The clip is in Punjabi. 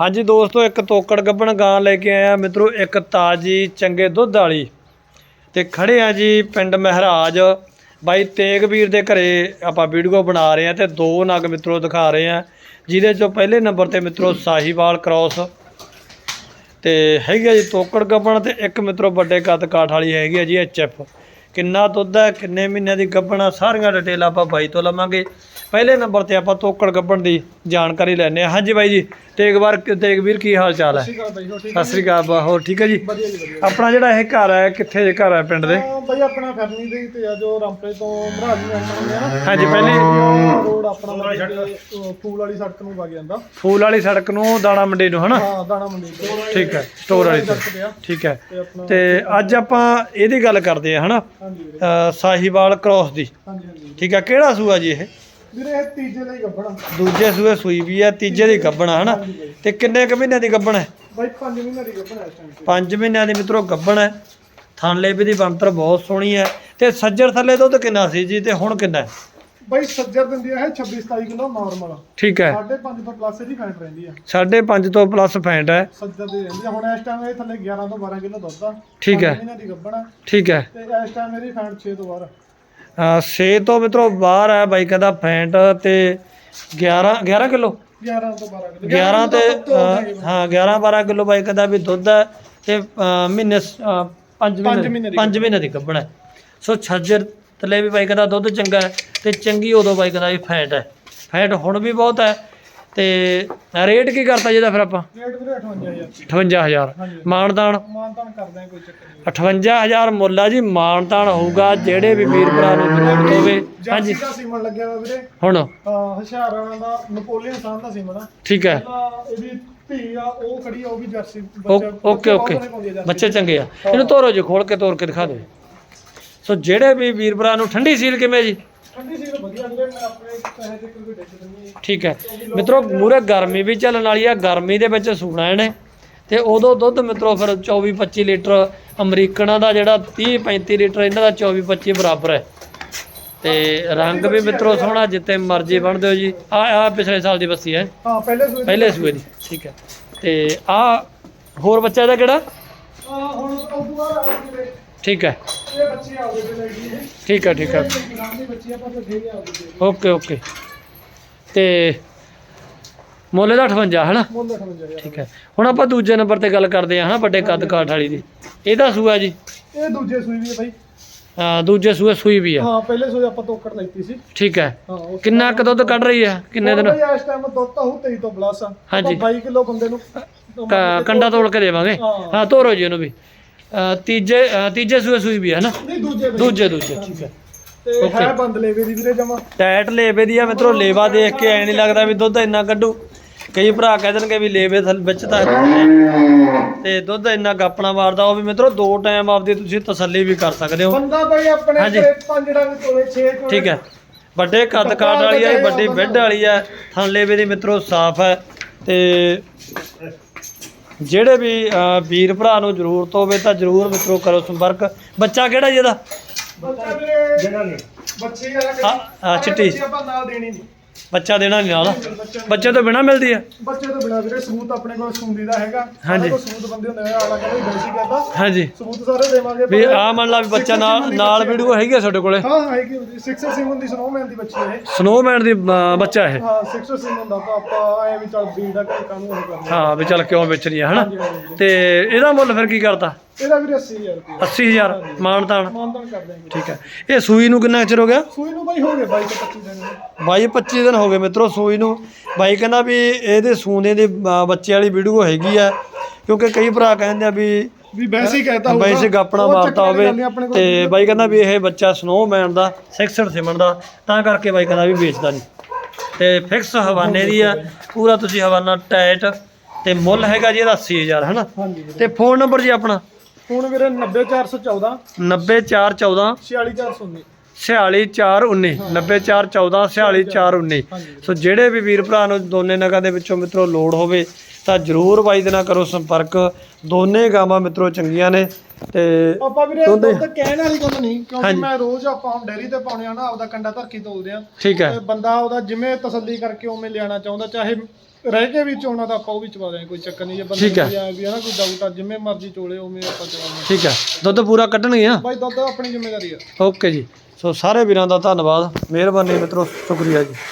ਹਾਂਜੀ ਦੋਸਤੋ, ਇੱਕ ਤੋਕੜ ਗੱਬਣ ਗਾਂ ਲੈ ਕੇ ਆਇਆ ਮਿੱਤਰੋ, ਇੱਕ ਤਾਜੀ ਚੰਗੇ ਦੁੱਧ ਵਾਲੀ। ਤੇ ਖੜੇ ਆ ਜੀ ਪਿੰਡ ਮਹਿਰਾਜ। ਬਾਈ ਤੇਗਵੀਰ ਦੇ ਘਰੇ ਆਪਾਂ ਵੀਡੀਓ ਬਣਾ ਰਹੇ ਆ ਤੇ ਦੋ ਨਗ ਮਿੱਤਰੋ ਦਿਖਾ ਰਹੇ ਆ, ਜਿਹਦੇ ਚੋਂ ਪਹਿਲੇ ਨੰਬਰ ਤੇ ਮਿੱਤਰੋ ਸਾਹੀਵਾਲ ਕ੍ਰਾਸ ਤੇ ਹੈਗੀ ਆ ਜੀ ਤੋਕੜ ਗੱਬਣ ਤੇ ਇੱਕ ਮਿੱਤਰੋ ਵੱਡੇ ਕੱਦ ਕਾਠ ਵਾਲੀ ਹੈਗੀ ਆ ਜੀ ਐਚਐਫ ਕਿੰਨਾ ਦੁੱਧ ਹੈ, ਕਿੰਨੇ ਮਹੀਨਿਆਂ ਦੀ ਗੱਬਣ ਆ, ਸਾਰੀਆਂ ਡਿਟੇਲ ਆਪਾਂ ਬਾਈ ਤੋਂ ਲਵਾਂਗੇ। ਪਹਿਲੇ ਨੰਬਰ ਤੇ ਆਪਾਂ ਤੋਕੜ ਗੱਬਣ ਦੀ ਜਾਣਕਾਰੀ ਲੈਣੇ ਆ ਹਾਂਜੀ ਬਾਈ ਜੀ ਤੇਗਵਾਰ ਤੇਗਵੀਰ ਕੀ ਹਾਲ ਚਾਲ ਹੈ? ਸਤਿ ਸ਼੍ਰੀ ਅਕਾਲ ਬਾਈ ਹੋ ਠੀਕ ਸਤਿ ਸ੍ਰੀ ਅਕਾਲ ਬਾ ਹੋਰ ਠੀਕ ਹੈ ਜੀ? ਆਪਣਾ ਜਿਹੜਾ ਇਹ ਘਰ ਹੈ ਕਿੱਥੇ ਜੇ ਘਰ ਹੈ ਪਿੰਡ ਦੇ? ਬਾਈ ਆਪਣਾ ਫੈਮਿਲੀ ਦੇ ਤੇ ਆ ਜੋ ਰਾਮਪੁਰੇ ਤੋਂ ਮਹਾਰਾਜ ਨੂੰ ਆਉਂਦਾ ਹੁੰਦੇ ਆ ਨਾ। ਹਾਂਜੀ ਪਹਿਲੇ ਰੋਡ ਆਪਣਾ ਫੂਲ ਵਾਲੀ ਸੜਕ। ਨੂੰ ਵਗ ਜਾਂਦਾ। ਫੂਲ ਵਾਲੀ ਸੜਕ ਨੂੰ ਦਾਣਾ ਮੰਡੀ ਨੂੰ ਹਨਾ? ਹਾਂ ਦਾਣਾ ਮੰਡੀ ਠੀਕ ਹੈ ਸਟੋਰ ਵਾਲੀ ਠੀਕ ਹੈ। ਤੇ ਅੱਜ ਆਪਾਂ ਇਹਦੀ ਗੱਲ ਕਰਦੇ ਆ ਹਨਾ? ਸਾਹੀਵਾਲ ਕ੍ਰਾਸ ਦੀ। ਹਾਂਜੀ ਹਾਂਜੀ। ਠੀਕ ਹੈ ਕਿਹੜਾ ਸੂਆ ਜੀ ਇਹ? ਵੀਰੇ ਇਹ ਤੀਜੇ ਦੂਜੇ ਸੂਏ ਸੂਈ ਵੀ ਹੈ ਤੀਜੇ ਦੀ ਗੱਬਣਾ ਹਨਾ? ਤੇ ਕਿੰਨੇ ਕੁ ਮਹੀਨਿਆਂ ਦੀ ਗੱਬਣ ਹੈ? ਬਾਈ 5 ਮਹੀਨੇ ਦੀ ਗੱਬਣਾ ਇਸ ਟਾਈਮ 5 ਮਹੀਨਿਆਂ ਦੀ ਮਿੱਤਰੋ ਗੱਬਣ ਹੈ। ਥਾਂਲੇ ਵੀ ਦੀ ਬਣਤਰ ਬਹੁਤ ਸੋਹਣੀ ਹੈ। ਤੇ ਸੱਜਰ ਥੱਲੇ ਦੁੱਧ ਕਿੰਨਾ ਸੀ ਜੀ ਤੇ ਹੁਣ ਕਿੰਨਾ ਹੈ? ਬਾਈ ਸੱਜਰ ਦਿੰਦੀ ਆ ਇਹ 26 27 ਕਿਲੋ ਨਾਰਮਲ ਠੀਕ ਹੈ। 5.5 ਤੋਂ ਪਲੱਸ ਇਹਦੀ ਫੈਟ ਰਹਿੰਦੀ ਆ। 5.5 ਤੋਂ ਪਲੱਸ ਫੈਂਟ ਹੈ। ਸੱਜਰ ਦੀ ਰਹਿੰਦੀ ਆ। ਹੁਣ ਇਸ ਟਾਈਮ ਇਹ ਥੱਲੇ 11 ਤੋਂ 12 ਕਿਲੋ ਦੁੱਧ ਆ। ਠੀਕ ਹੈ। ਪੰਜ ਮਹੀਨੇ ਦੀ ਗੱਬਣਾ। ਠੀਕ ਹੈ। ਤੇ ਇਸ ਟਾਈਮ ਇਹਦੀ ਫੈਟ 6 ਤੋਂ ਬਾਹਰ ਆ। ਅ, ਛੇ ਤੋਂ ਮਿੱਤਰੋ ਬਾਹਰ ਹੈ ਬਾਈ ਕਹਿੰਦਾ ਫੈਂਟ ਤੇ 11 11 ਕਿਲੋ? 11 ਤੋਂ 12 ਕਿਲੋ। 11 ਤੇ ਹਾਂ 11 12 ਕਿਲੋ ਬਾਈ ਕਹਿੰਦਾ ਵੀ ਦੁੱਧ ਹੈ ਤੇ ਮਹੀਨੇ 5 ਪੰਜ ਮਹੀਨੇ ਮਹੀਨੇ ਦੀ 5 ਮਹੀਨੇ ਦੀ ਕੱਢਣਾ ਸੋ ਛੱਜਰ ਥੱਲੇ ਵੀ ਬਾਈ ਕਹਿੰਦਾ ਦੁੱਧ ਚੰਗਾ ਹੈ ਤੇ ਚੰਗੀ ਉਦੋਂ ਬਾਈ ਕਹਿੰਦਾ ਵੀ ਫੈਟ ਹੈ। ਫੈਟ ਹੁਣ ਵੀ ਬਹੁਤ ਹੈ। ਤੇ ਰੇਟ ਕੀ ਕਰਤਾ ਜਿਹਦਾ ਫਿਰ ਆਪਾਂ? ਰੇਟ ਵੀਰੇ 58000 58000 ਹਾਂਜੀ। ਮਾਨਦਾਨ ਮਾਨਤਾਨ ਕਰਦੇ ਕੋਈ ਚੱਕਰ ਨਹੀਂ। 58000 ਮੁੱਲ ਆ ਜੀ ਮਾਨਦਾਨ ਹੋਊਗਾ ਜਿਹੜੇ ਵੀ ਵੀਰ ਭਰਾ ਨੂੰ ਜ਼ਰੂਰਤ ਹੋਵੇ। ਹਾਂਜੀ ਹਾਂਜੀ। ਦਾ ਸੀਮਨ ਲੱਗਿਆ ਹੋਇਆ ਵੀਰੇ। ਹੁਣ? ਹਾਂ ਹੁਸ਼ਿਆਰਾਂ ਦਾ ਨਪੋਲੀਅਨ ਸਾਨ ਦਾ ਸੀਮਨ ਆ। ਠੀਕ ਹੈ। ਪਹਿਲਾਂ ਇਹਦੀ ਧੀ ਆ ਉਹ ਖੜੀ ਆ ਉਹ ਵੀ ਜਰਸੀ ਓ- ਓਕੇ ਓਕੇ। ਬੱਚੇ ਚੰਗੇ ਆ। ਇਹਨੂੰ ਤੋਰੋ ਜੀ ਖੋਲ ਕੇ ਤੋਰ ਕੇ ਦਿਖਾ ਦਿਓ। ਸੋ ਜਿਹੜੇ ਵੀ ਵੀਰ ਭਰਾ ਨੂੰ ਠੰਡੀ ਸੀਲ ਕਿਵੇਂ ਜੀ? ਠੰਡੀ ਸੀ ਵਧੀਆ ਵੀਰੇ ਮੈਂ ਆਪਣੇ ਪੈਸੇ ਤੇ ਕੋਈ ਡਿੱਗ ਦਿੰਦੀ ਠੀਕ ਹੈ। ਮਿੱਤਰੋ ਮੂਰੇ ਗਰਮੀ ਵੀ ਚੱਲਣ ਵਾਲੀ ਆ ਗਰਮੀ ਦੇ ਵਿੱਚ ਸੂਣਾ ਇਹਨੇ। ਤੇ ਉਦੋਂ ਦੁੱਧ ਮਿੱਤਰੋ ਫਿਰ 24 25 ਲੀਟਰ ਅਮਰੀਕਨਾਂ ਦਾ ਜਿਹੜਾ 30 35 ਲੀਟਰ ਇਹਨਾਂ ਦਾ 24 25 ਬਰਾਬਰ ਹੈ। ਤੇ ਰੰਗ ਵੀ ਮਿੱਤਰੋ ਸੋਹਣਾ ਜਿੱਤੇ ਮਰਜ਼ੀ ਬਣ ਦਿਓ ਜੀ। ਆ ਆ ਪਿਛਲੇ ਸਾਲ ਦੀ ਬੱਸੀ ਹੈ। ਹਾਂ ਪਹਿਲੇ ਸੂਏ ਪਹਿਲੇ ਸੂਏ ਦੀ ਠੀਕ ਹੈ। ਤੇ ਆ ਹੋਰ ਬੱਚਾ ਇਹਦਾ ਕਿਹੜਾ? ਹਾਂ ਹੁਣ ਉਹ ਵੀਰੇ ਠੀਕ ਹੈ। ਇਹ ਬੱਚੀ ਤੇ ਹੈ ਠੀਕ ਹੈ ਠੀਕ ਹੈ। ਦੀ ਬੱਚੀ ਆਪਾਂ ਦੇ ਓਕੇ ਓਕੇ। ਤੇ ਮੁੱਲ ਦਾ 58 ਹੈ ਨਾ ਮੁੱਲ 58000 ਠੀਕ ਹੈ। ਹੁਣ ਆਪਾਂ ਦੂਜੇ ਨੰਬਰ ਤੇ ਗੱਲ ਕਰਦੇ ਹਾਂ ਹਨਾ ਵੱਡੇ ਕੱਦ ਕਾਠ ਵਾਲੀ ਦੀ। ਇਹਦਾ ਸੂਆ ਜੀ? ਇਹ ਦੂਜੇ ਸੂਈ ਵੀ ਹੈ ਬਾਈ। ਅਹ ਦੂਜੇ ਸੂਏ ਸੂਈ ਵੀ ਆ। ਹਾਂ ਪਹਿਲੇ ਸੂਏ ਆਪਾਂ ਤੋਕੜ ਲੈਤੀ ਸੀ। ਠੀਕ ਹੈ। ਹਾਂ ਕਿੰਨਾ ਕੁ ਦੁੱਧ ਕੱਢ ਰਹੀ ਹੈ? ਕਿੰਨੇ ਦਿਨ? ਇਸ ਟਾਈਮ ਦੁੱਧ ਤਾਂ ਉਹ 23 ਤੋਂ ਪਲੱਸ ਆ। ਹਾਂਜੀ। 22 ਕਿਲੋ ਬੰਦੇ ਨੂੰ ਕੰਡਾ ਤੋੜ ਕੇ ਦੇਵਾਂਗੇ। ਹਾਂ। ਹਾਂ ਤੋਰੋ ਜੀ ਇਹਨੂੰ ਵੀ। ਤੀਜੇ ਤੀਜੇ ਸੂਏ ਸੂਈ ਵੀ ਹੈ ਨਾ? ਨਹੀਂ ਦੂਜੇ। ਦੂਜੇ ਦੂਜੇ ਠੀਕ ਹੈ। ਤੇ Okay. ਹੈ ਬੰਦ ਲੇਵੇ ਦੀ ਵੀਰੇ ਜਮਾ। ਟੈਟ ਲੇਵੇ ਦੀ ਆ ਮਿੱਤਰੋ ਲੇਵਾ ਦੇਖ ਕੇ ਐ ਨਹੀਂ ਲੱਗਦਾ ਵੀ ਦੁੱਧ ਇੰਨਾ ਕੱਢੂ। ਕਈ ਭਰਾ ਕਹਿ ਦੇਣਗੇ ਵੀ ਲੇਵੇ ਥਲ ਵਿੱਚ ਤਾਂ ਤੇ ਦੁੱਧ ਇੰਨਾ ਗਾਪਣਾ ਮਾਰਦਾ ਉਹ ਵੀ ਮਿੱਤਰੋ ਦੋ ਟਾਈਮ ਆਪਦੀ ਤੁਸੀਂ ਤਸੱਲੀ ਵੀ ਕਰ ਸਕਦੇ ਹੋ। ਬੰਦਾ ਬਾਈ ਆਪਣੇ ਹਾਂਜੀ। ਪੰਜ ਡੰਗ ਤੋਲੇ 6 ਤੋਲੇ। ਠੀਕ ਹੈ। ਵੱਡੇ ਕੱਦ ਕਾਟ ਵਾਲੀ ਆ ਵੱਡੀ ਬੈੱਡ ਵਾਲੀ ਆ। ਥਣਲੇਵੇ ਦੀ ਮਿੱਤਰੋ ਸਾਫ਼ ਹੈ। ਤੇ ਜਿਹੜੇ ਵੀ ਵੀਰ ਭਰਾ ਨੂੰ ਜ਼ਰੂਰਤ ਹੋਵੇ ਤਾਂ ਜ਼ਰੂਰ ਮਿੱਤਰੋ ਕਰੋ ਸੰਪਰਕ। ਬੱਚਾ ਕਿਹੜਾ ਜੀ ਇਹਦਾ? ਬੱਚਾ ਵੀਰੇ ਬੱਚੀ ਆ ਹਾਂ, ਹਾਂ, ਚਿੱਟੀ। ਬੱਚੀ ਆਪਾਂ ਨਾਲ ਦੇਣੀ ਨਹੀਂ। ਬੱਚਾ ਦੇਣਾ ਨਹੀਂ ਨਾਲ ਬੱਚਾ ਤੋਂ ਬਿਨਾ ਮਿਲਦੀ ਆ। ਬੱਚੇ ਤੋਂ ਬਿਨਾ ਵੀਰੇ ਸਬੂਤ ਆਪਣੇ ਕੋਲ ਸੁੰਦੀ ਦਾ ਹੈਗਾ। ਹਾਂਜੀ। ਸਾਡੇ ਕੋਲ ਸਬੂਤ ਬੰਦੇ ਹੁੰਦੇ ਆ ਆਲਾ ਕਹਿੰਦਾ ਬੈਸੀ ਕਹਤਾ ਹਾਂਜੀ। ਸਬੂਤ ਸਾਰੇ ਦੇਵਾਂਗੇ ਵੀ ਆ ਮੰਨ ਲਾ ਵੀ ਬੱਚਾ ਨਾਲ ਨਾਲ ਵੀਡੀਓ ਹੈਗੀ ਆ ਤੁਹਾਡੇ ਕੋਲੇ। ਹਾਂ ਹੈਗੀ 6 ਸਿਮਨ ਦੀ ਸਨੋਮੈਨ ਦੀ ਬੱਚੀ ਹੈ। ਸਨੋਮੈਨ ਦੀ ਬੱਚਾ ਇਹ। ਹਾਂ 6 ਸਿਮਨ ਦਾ ਤਾਂ ਆਪਾਂ ਐ ਵੀ ਚੱਲ ਬੀਡ ਦਾ ਕਾਨੂੰ ਉਹ ਕਰਨਾ ਹਾਂ ਵੀ ਚੱਲ ਕਿਉਂ ਵੇਚ ਰਹੀ ਆ ਹਨਾ। ਤੇ ਇਹਦਾ ਮੁੱਲ ਫਿਰ ਕੀ ਕਰਤਾ? ਇਹਦਾ ਵੀਰੇ 80000 ਰੁਪਏ 80000 ਮਾਨਤਾਨ ਮਾਨਦਾਨ ਕਰ ਦਿਆਂਗੇ। ਠੀਕ ਹੈ। ਇਹ ਸੂਈ ਨੂੰ ਕਿੰਨਾ ਚਿਰ ਹੋ ਗਿਆ? ਸੂਈ ਨੂੰ ਬਾਈ ਹੋ ਗਏ 22 ਤੋਂ 25 ਦਿਨ। 22 25 ਦਿਨ ਹੋ ਗਏ ਮਿੱਤਰੋ ਸੂਈ ਨੂੰ। ਬਾਈ ਕਹਿੰਦਾ ਵੀ ਇਹਦੇ ਸੂਨੇ ਦੇ ਬੱਚੇ ਵਾਲੀ ਵੀਡੀਓ ਹੈਗੀ ਆ ਕਿਉਂਕਿ ਕਈ ਭਰਾ ਕਹਿੰਦੇ ਆ ਵੀ ਵੀ ਵੈਸੇ ਹੀ ਕਹਿਤਾ ਹੋਊਗਾ। ਬਾਈ ਸੇ ਗਾਪਣਾ ਮਾਰਤਾ ਹੋਵੇ। ਤੇ ਬਾਈ ਕਹਿੰਦਾ ਵੀ ਇਹ ਬੱਚਾ ਸਨੋਮੈਨ ਦਾ 66 ਸਿਮਨ ਦਾ। ਤਾਂ ਕਰਕੇ ਬਾਈ ਕਹਿੰਦਾ ਵੀ ਵੇਚਦਾ ਨਹੀਂ। ਤੇ ਫਿਕਸ ਹਵਾਨੇ ਦੀ ਆ। ਪੂਰਾ ਤੁਸੀਂ ਹਵਾਨਾ ਟਾਈਟ ਤੇ ਮੁੱਲ ਹੈਗਾ ਜੀ ਇਹਦਾ 80000 ਹਨਾ? ਤੇ ਫੋਨ ਨੰਬਰ ਜੀ ਆਪਣਾ? ਹੁਣ ਵੀਰੇ 90414 90414 46419 46419 90414 46419 ਹਾਂਜੀ। ਸੋ ਜਿਹੜੇ ਵੀ ਵੀਰ ਭਰਾ ਨੂੰ ਦੋਨੇ ਨਗਾਂ ਦੇ ਵਿੱਚੋਂ ਮਿੱਤਰੋ ਲੋੜ ਹੋਵੇ ਤਾਂ ਜਰੂਰ ਬਾਈ ਦੇ ਨਾਲ ਕਰੋ ਸੰਪਰਕ। ਦੋਨੇ ਗਾਵਾਂ ਮਿੱਤਰੋ ਚੰਗੀਆਂ ਨੇ ਤੇ ਆਪਾਂ ਵੀਰੇ ਦੁੱਧ- ਕਹਿਣ ਵਾਲੀ ਗੱਲ ਨਹੀਂ ਕਿਉਂਕਿ। ਮੈਂ ਰੋਜ਼ ਆਪਾਂ ਡੈਰੀ ਤੇ ਪਾਉਣੇ ਆ ਨਾ ਆਪਦਾ ਕੰਡਾ ਧਰਕੀ ਤੋਲਦੇ ਆ। ਠੀਕ ਹੈ। ਤੇ ਬੰਦਾ ਉਹਦਾ ਜਿਵੇਂ ਤਸੱਲੀ ਕਰਕੇ ਉਵੇਂ ਲਿਆਣਾ ਚਾਹੁੰਦਾ ਚਾਹੇ ਰਹਿ ਕੇ ਵੀ ਚੋਣਾ ਤਾਂ ਆਪਾਂ ਉਹ ਵੀ ਚਵਾ ਦਿਆਂਗੇ ਕੋਈ ਚੱਕਰ ਨਹੀਂ ਜੇ ਬੰਦੇ ਠੀਕ ਹੈ। ਆ ਵੀ ਹਨਾ ਕੋਈ ਡਾਊਟ ਆ ਜਿਵੇਂ ਮਰਜ਼ੀ ਚੋਲੇ ਉਵੇਂ ਆਪਾਂ ਚਵਾਵਾਂਗੇ ਠੀਕ ਹੈ। ਦੁੱਧ ਪੂਰਾ ਕੱਢਣਗੇ ਆ? ਬਾਈ ਦੁੱਧ ਆਪਣੀ ਜ਼ਿੰਮੇਵਾਰੀ ਆ। ਓਕੇ ਜੀ। ਸੋ ਸਾਰੇ ਵੀਰਾਂ ਦਾ ਧੰਨਵਾਦ। ਮਿਹਰਬਾਨੀ ਮਿੱਤਰੋ ਸ਼ੁਕਰੀਆ ਜੀ।